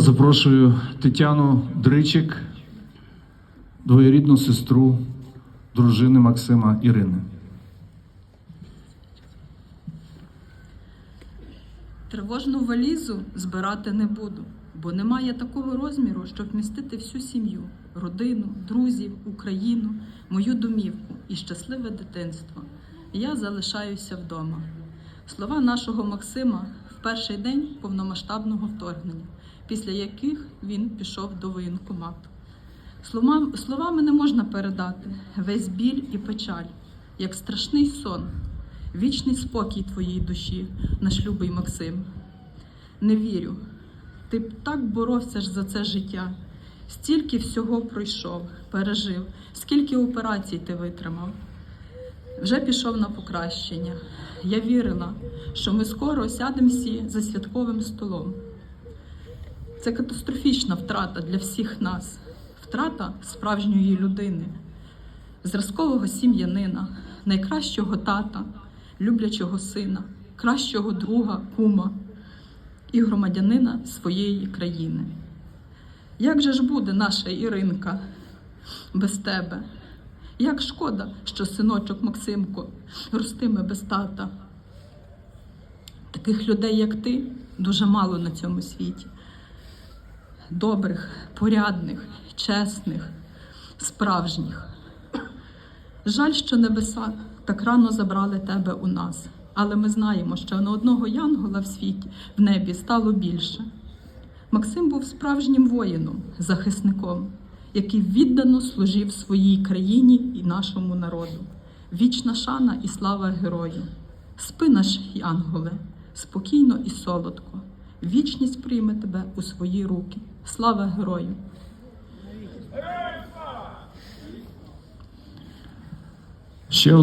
Запрошую Тетяну Дричик, двоєрідну сестру дружини Максима Ірини. Тривожну валізу збирати не буду, бо немає такого розміру, щоб вмістити всю сім'ю, родину, друзів, Україну, мою домівку і щасливе дитинство. Я залишаюся вдома. Слова нашого Максима перший день повномасштабного вторгнення, після яких він пішов до воєнкомату. Словами не можна передати весь біль і печаль, як страшний сон, вічний спокій твоїй душі, наш любий Максим. Не вірю, ти б так боровся ж за це життя, стільки всього пройшов, пережив, скільки операцій ти витримав. Вже пішов на покращення. Я вірила, що ми скоро сядемо всі за святковим столом. Це катастрофічна втрата для всіх нас, втрата справжньої людини, зразкового сім'янина, найкращого тата, люблячого сина, кращого друга, кума і громадянина своєї країни. Як же ж буде наша Іринка без тебе? Як шкода, що синочок Максимко ростиме без тата. Таких людей, як ти, дуже мало на цьому світі. Добрих, порядних, чесних, справжніх. Жаль, що небеса так рано забрали тебе у нас, але ми знаємо, що на одного янгола в світі в небі стало більше. Максим був справжнім воїном, захисником, який віддано служив своїй країні і нашому народу. Вічна шана і слава герою. Спи наш янголе, спокійно і солодко. Вічність прийме тебе у свої руки. Слава герою! Ще.